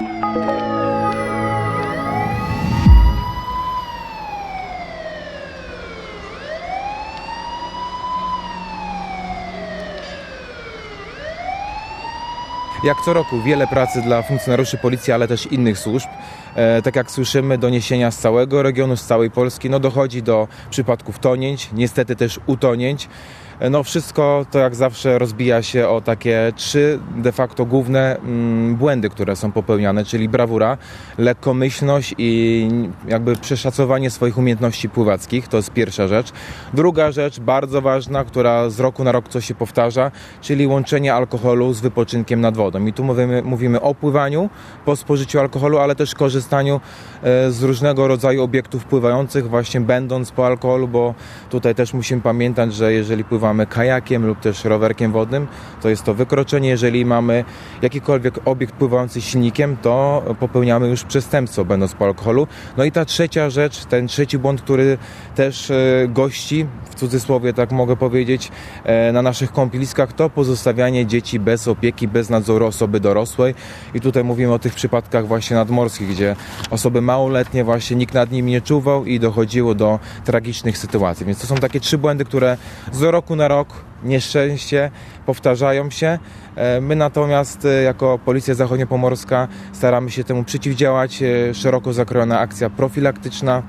Música Jak co roku wiele pracy dla funkcjonariuszy policji, ale też innych służb. E, tak jak słyszymy, doniesienia z całego regionu, z całej Polski, no dochodzi do przypadków tonięć, niestety też utonięć. E, No wszystko to jak zawsze rozbija się o takie trzy de facto główne mm, błędy, które są popełniane, czyli brawura, lekkomyślność i jakby przeszacowanie swoich umiejętności pływackich. To jest pierwsza rzecz. Druga rzecz, bardzo ważna, która z roku na rok coś się powtarza, czyli łączenie alkoholu z wypoczynkiem nad wodą. I tu mówimy, mówimy o pływaniu po spożyciu alkoholu, ale też korzystaniu e, z różnego rodzaju obiektów pływających, właśnie będąc po alkoholu, bo tutaj też musimy pamiętać, że jeżeli pływamy kajakiem lub też rowerkiem wodnym, to jest to wykroczenie. Jeżeli mamy jakikolwiek obiekt pływający silnikiem, to popełniamy już przestępstwo, będąc po alkoholu. No i ta trzecia rzecz, ten trzeci błąd, który też e, gości, w cudzysłowie tak mogę powiedzieć, e, na naszych kąpieliskach, to pozostawianie dzieci bez opieki, bez nadzoru osoby dorosłej. I tutaj mówimy o tych przypadkach właśnie nadmorskich, gdzie osoby małoletnie właśnie nikt nad nimi nie czuwał i dochodziło do tragicznych sytuacji. Więc to są takie trzy błędy, które z roku na rok nieszczęście powtarzają się. E, My natomiast e, jako Policja Zachodniopomorska staramy się temu przeciwdziałać. E, Szeroko zakrojona akcja profilaktyczna,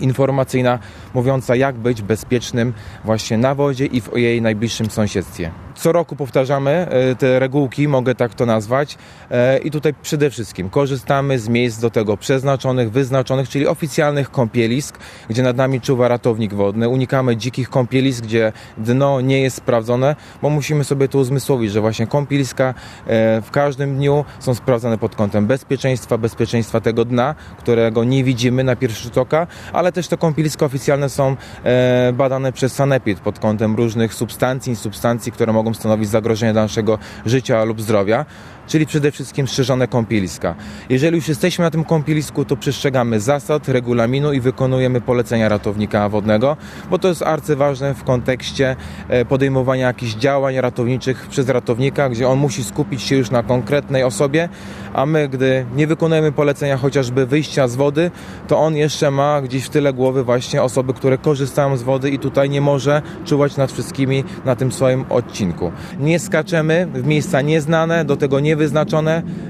informacyjna, mówiąca jak być bezpiecznym właśnie na wodzie i w jej najbliższym sąsiedztwie. Co roku powtarzamy e, te regułki, mogę tak to nazwać. E, I tutaj przede wszystkim korzystamy z miejsc do tego przeznaczonych, wyznaczonych, czyli oficjalnych kąpielisk, gdzie nad nami czuwa ratownik wodny. Unikamy dzikich kąpielisk, gdzie dno nie jest sprawdzone, bo musimy sobie to uzmysłowić, że właśnie kąpieliska e, w każdym dniu są sprawdzane pod kątem bezpieczeństwa, bezpieczeństwa tego dna, którego nie widzimy na pierwszy rzut oka, ale też te kąpieliska oficjalne są e, badane przez Sanepid pod kątem różnych substancji, substancji, które mogą stanowić zagrożenie dla naszego życia lub zdrowia, czyli przede wszystkim strzeżone kąpieliska. Jeżeli już jesteśmy na tym kąpielisku, to przestrzegamy zasad, regulaminu i wykonujemy polecenia ratownika wodnego, bo to jest arcyważne w kontekście e, podejmowania jakichś działań ratowniczych przez ratownika, gdzie on musi skupić się już na konkretnej osobie, a my, gdy nie wykonujemy polecenia chociażby wyjścia z wody, to on jeszcze ma gdzieś w tyle głowy właśnie osoby, które korzystają z wody i tutaj nie może czuwać nad wszystkimi na tym swoim odcinku. Nie skaczemy w miejsca nieznane, do tego niewyznaczone,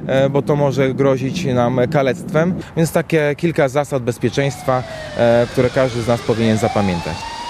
e, bo to może grozić nam kalectwem, więc takie kilka zasad bezpieczeństwa, e, które każdy z nas powinien zapamiętać.